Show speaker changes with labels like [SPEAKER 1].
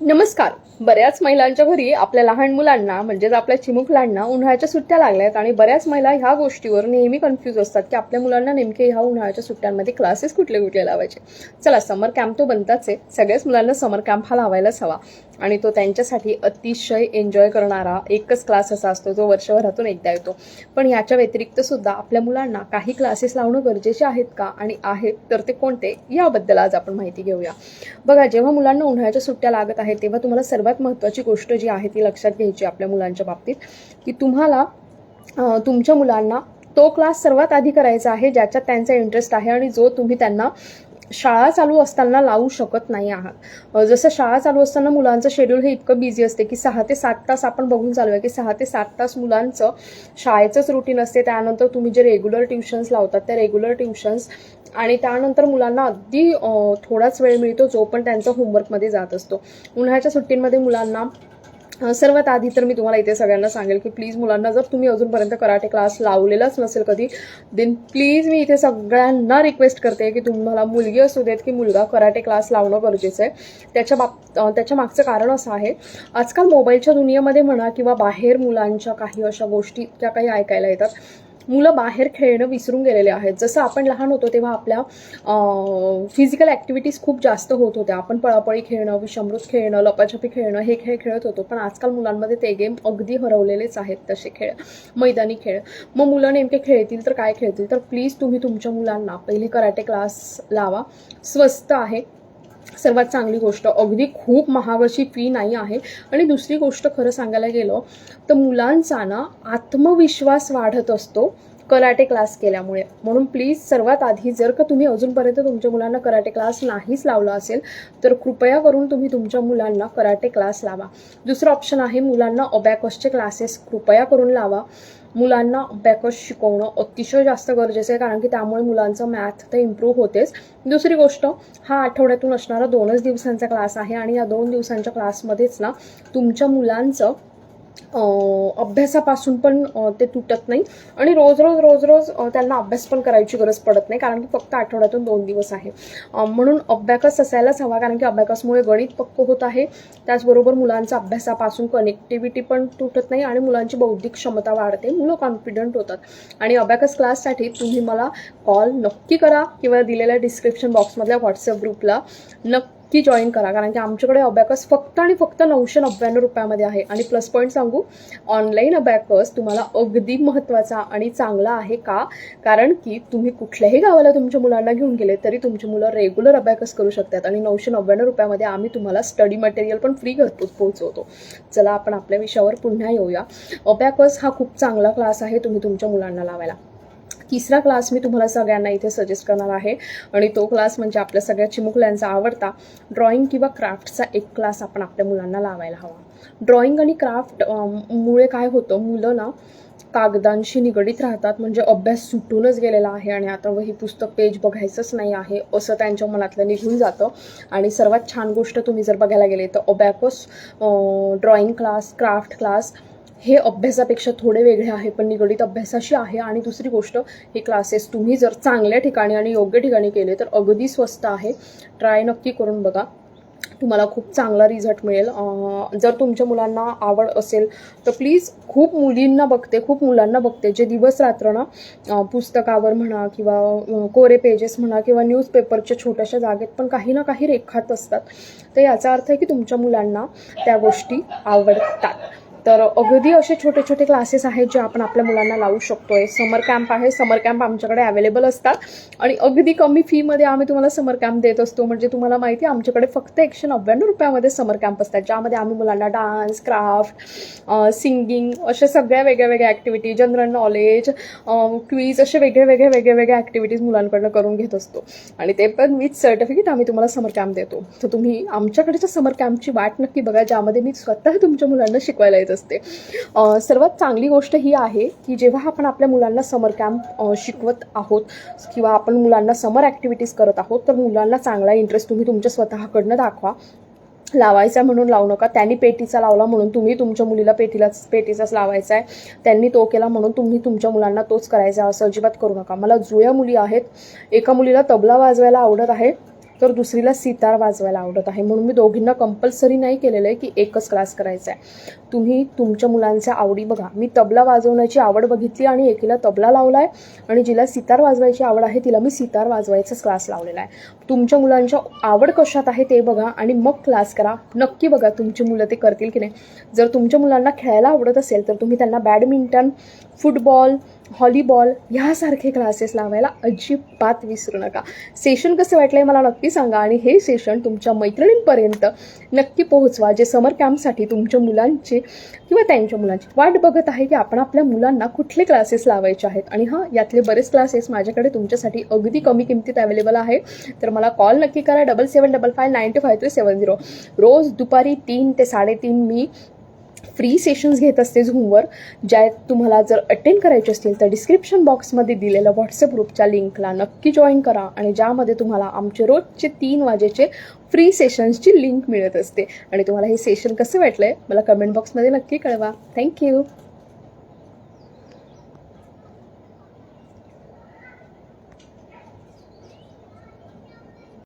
[SPEAKER 1] नमस्कार. बऱ्याच महिलांच्या घरी आपल्या लहान मुलांना म्हणजेच आपल्या चिमुकलांना उन्हाळ्याच्या सुट्ट्या लागल्यात आणि बऱ्याच महिला ह्या गोष्टीवर नेहमी कन्फ्यूज असतात की आपल्या मुलांना नेमके ह्या उन्हाळ्याच्या सुट्ट्यांमध्ये क्लासेस कुठले कुठले लावायचे? चला समर कॅम्प तो बनताच आहे. सगळ्याच मुलांना समर कॅम्प हा लावायलाच हवा. आणि तो त्यांच्यासाठी अतिशय एन्जॉय करणारा एकच क्लास असा असतो जो वर्षभरातून एकदा येतो. पण याच्या व्यतिरिक्त सुद्धा आपल्या मुलांना काही क्लासेस लावणं गरजेचे आहेत का? आणि आहेत तर ते कोणते? याबद्दल आज आपण माहिती घेऊया. बघा जेव्हा मुलांना उन्हाळ्याच्या सुट्ट्या लागत आहेत आहे तेव्हा तुम्हाला सर्वात महत्त्वाची गोष्ट जी आहे ती लक्षात घ्यायची आपल्या मुलांच्या बाबतीत की तुम्हाला तुमच्या मुलांना तो क्लास सर्वात आधी करायचा आहे ज्याच्यात त्यांचा इंटरेस्ट आहे आणि जो तुम्ही त्यांना शाळा चालू असताना लावू शकत नाही आहात. जसं शाळा चालू असताना मुलांचं शेड्यूल हे इतकं बिझी असते की सहा ते सात तास आपण बघून चालू आहे की सहा ते सात तास मुलांचं शाळेचंच रुटीन असते. त्यानंतर तुम्ही जे रेग्युलर ट्युशन्स लावतात त्या रेग्युलर ट्युशन्स आणि त्यानंतर मुलांना अगदी थोडाच वेळ मिळतो जो पण त्यांचा होमवर्कमध्ये जात असतो. उन्हाळ्याच्या सुट्टींमध्ये मुलांना सर्वात आधी तर मी तुम्हाला इथे सगळ्यांना सांगेल की प्लीज मुलांना जर तुम्ही अजूनपर्यंत कराटे क्लास लावलेलाच नसेल कधी देन प्लीज मी इथे सगळ्यांना रिक्वेस्ट करते की तुम्हाला मुलगी असू देत की मुलगा कराटे क्लास लावणं गरजेचं आहे. त्याच्या बाब त्याच्या मागचं कारण असं आहे आजकाल मोबाईलच्या दुनियेमध्ये म्हणा किंवा बाहेर मुलांच्या काही अशा गोष्टी त्या काही ऐकायला येतात. मुलं बाहेर खेळणं विसरून गेलेले आहेत. जसं आपण लहान होतो तेव्हा आपल्या फिजिकल ॲक्टिव्हिटीज खूप जास्त होत होत्या. आपण पळापळी खेळणं विषमृत खेळणं लपाछपी खेळणं हे खेळ खेळत होतो. पण आजकाल मुलांमध्ये ते गेम अगदी हरवलेलेच आहेत तसे खेळ. मैदानी खेळ. मग मुलं नेमके खेळतील तर काय खेळतील? तर प्लीज तुम्ही तुमच्या मुलांना पहिले कराटे क्लास लावा. स्वस्त आहे. सर्वात चांगली गोष्ट. अगदी खूप महाग अशी फी नाही आहे. आणि दुसरी गोष्ट खरं सांगायला गेलं तर मुलांचा ना आत्मविश्वास वाढत असतो कराटे क्लास केल्यामुळे. म्हणून प्लीज सर्वात आधी जर का तुम्ही अजूनपर्यंत तुमच्या मुलांना कराटे क्लास नाहीच लावला असेल तर कृपया करून तुम्ही तुमच्या मुलांना कराटे क्लास लावा. दुसरं ऑप्शन आहे मुलांना अबॅकसचे क्लासेस कृपया करून लावा. मुलांना अबॅकस शिकवणं अतिशय जास्त गरजेचं आहे कारण की त्यामुळे मुलांचं मॅथ तर इम्प्रूव्ह होतेच. दुसरी गोष्ट हा आठवड्यातून असणारा दोनच दिवसांचा क्लास आहे आणि या दोन दिवसांच्या क्लासमध्येच ना तुमच्या मुलांचं अभ्यासापासून पण ते तुटत नाही. आणि रोज रोज रोज रोज त्यांना अभ्यास पण करायची गरज पडत नाही कारण की फक्त आठवड्यातून दोन दिवस आहे. म्हणून अभ्याकस असायलाच हवा कारण की अभ्याकासमुळे गणित पक्क होत आहे. त्याचबरोबर मुलांचा अभ्यासापासून कनेक्टिव्हिटी पण तुटत नाही आणि मुलांची बौद्धिक क्षमता वाढते. मुलं कॉन्फिडंट होतात. आणि अभ्याकस क्लाससाठी तुम्ही मला कॉल नक्की करा किंवा दिलेल्या डिस्क्रिप्शन बॉक्समधल्या व्हॉट्सअप ग्रुपला नक्की जॉईन करा. कारण की आमच्याकडे अबॅकस फक्त आणि फक्त नऊशे नव्याण्णव रुपयामध्ये आहे. आणि प्लस पॉईंट सांगू ऑनलाईन अबॅकस तुम्हाला अगदी महत्त्वाचा आणि चांगला आहे का? कारण की तुम्ही कुठल्याही गावाला तुमच्या मुलांना घेऊन गेले तरी तुमची मुलं रेग्युलर अबॅकस करू शकतात. आणि नऊशे नव्याण्णव रुपयामध्ये आम्ही तुम्हाला स्टडी मटेरियल पण फ्री घरपोच पोहोचवतो. चला आपण आपल्या विषयावर पुन्हा येऊया. अबॅकस हा खूप चांगला क्लास आहे तुम्ही तुमच्या मुलांना लावायला. तिसरा क्लास मी तुम्हाला सगळ्यांना इथे सजेस्ट करणार आहे. आणि तो क्लास म्हणजे आपल्या सगळ्या चिमुकल्यांचा आवडता ड्रॉइंग किंवा क्राफ्टचा एक क्लास आपण आपल्या मुलांना लावायला हवा. ड्रॉइंग आणि क्राफ्ट मुळे काय होतं? मुलं ना कागदांशी निगडीत राहतात म्हणजे अभ्यास सुटूनच गेलेला आहे आणि आता वही पुस्तक पेज बघायचंच नाही आहे असं त्यांच्या मनातलं निघून जातं. आणि सर्वात छान गोष्ट तुम्ही जर बघायला गेले तर abacus drawing class craft class हे अभ्यासापेक्षा थोडे वेगळे आहे पण निगडीत अभ्यासाशी आहे. आणि दुसरी गोष्ट हे क्लासेस तुम्ही जर चांगल्या ठिकाणी आणि योग्य ठिकाणी केले तर अगदी स्वस्त आहे. ट्राय नक्की करून बघा. तुम्हाला खूप चांगला रिझल्ट मिळेल. जर तुमच्या मुलांना आवड असेल तर प्लीज खूप मुलींना बघते खूप मुलांना बघते. जे दिवस रात्र ना पुस्तकावर म्हणा किंवा कोरे पेजेस म्हणा किंवा न्यूजपेपरच्या छोट्याशा जागेत पण काही ना काही रेखात असतात. तर याचा अर्थ आहे की तुमच्या मुलांना त्या गोष्टी आवडतात. तर अगदी असे छोटे छोटे क्लासेस आहेत जे आपण आपल्या मुलांना लावू शकतोय. समर कॅम्प आहे. समर कॅम्प आमच्याकडे अवेलेबल असतात. आणि अगदी कमी फीमध्ये आम्ही तुम्हाला समर कॅम्प देत असतो. म्हणजे तुम्हाला माहिती आहे आमच्याकडे फक्त एकशे नव्याण्णव रुपयामध्ये समर कॅम्प असतात. ज्यामध्ये आम्ही मुलांना डान्स क्राफ्ट सिंगिंग अशा सगळ्या वेगळ्या वेगळ्या ॲक्टिव्हिटी जनरल नॉलेज क्वीज असे वेगळे वेगळे वेगळे वेगळ्या ॲक्टिव्हिटीज मुलांकडनं करून घेत असतो. आणि ते पण विथ सर्टिफिकेट आम्ही तुम्हाला समर कॅम्प देतो. तर तुम्ही आमच्याकडच्या समर कॅम्पची वाट नक्की बघा ज्यामध्ये मी स्वतः तुमच्या मुलांना शिकवायला येत असते. सर्वात चांगली गोष्ट ही आहे की जेव्हा आपण आपल्या मुलांना समर कॅम्प शिकवत आहोत किंवा आपण मुलांना समर ॲक्टिव्हिटीज करत आहोत तर मुलांना चांगला इंटरेस्ट तुम्ही तुमच्या स्वतःकडनं दाखवा. लावायचा म्हणून लावू नका. त्यांनी पेटीचा लावला म्हणून तुम्ही तुमच्या मुलीला पेटीलाच पेटीचाच लावायचा आहे त्यांनी तो केला म्हणून तुम्ही तुमच्या मुलांना तोच करायचा. असं अजिबात करू नका. मला जुळ्या मुली आहेत. एका मुलीला तबला वाजवायला आवडत आहे. तर दुसरीला सितार वाजवायला आवडत आहे. म्हणून मी दोघींना कंपल्सरी नाही केलेलं आहे की एकच क्लास करायचा आहे. तुम्ही तुमच्या मुलांच्या आवडी बघा. मी तबला वाजवण्याची आवड बघितली आणि एकीला तबला लावला आहे. आणि जिला सितार वाजवायची आवड आहे तिला मी सितार वाजवायचाच क्लास लावलेला आहे. तुमच्या मुलांच्या आवड कशात आहे ते बघा आणि मग क्लास करा. नक्की बघा तुमची मुलं ते करतील की नाही. जर तुमच्या मुलांना खेळायला आवडत असेल तर तुम्ही त्यांना बॅडमिंटन फुटबॉल हॉलीबॉल ह्यासारखे क्लासेस लावायला अजिबात विसरू नका. सेशन कसं वाटलं आहे मला नक्की सांगा आणि हे सेशन तुमच्या मैत्रिणींपर्यंत नक्की पोहोचवा जे समर कॅम्पसाठी तुमच्या मुलांचे किंवा त्यांच्या मुलांची वाट बघत आहे की आपण आपल्या मुलांना कुठले क्लासेस लावायचे आहेत. आणि हां यातले बरेच क्लासेस माझ्याकडे तुमच्यासाठी अगदी कमी किमतीत अवेलेबल आहे. तर मला कॉल नक्की करा double seven double five nine two five three seven zero रोज दुपारी तीन ते साडेतीन मी फ्री सेशन्स घेत असते झूमवर ज्या तुम्हाला जर अटेंड करायचे असतील तर डिस्क्रिप्शन बॉक्समध्ये दिलेल्या व्हॉट्सअप ग्रुपच्या लिंकला नक्की जॉईन करा आणि ज्यामध्ये तुम्हाला आमचे रोजचे तीन वाजेचे फ्री सेशन्सची लिंक मिळत असते. आणि तुम्हाला हे सेशन कसं वाटलं आहे मला कमेंट बॉक्समध्ये नक्की कळवा. थँक्यू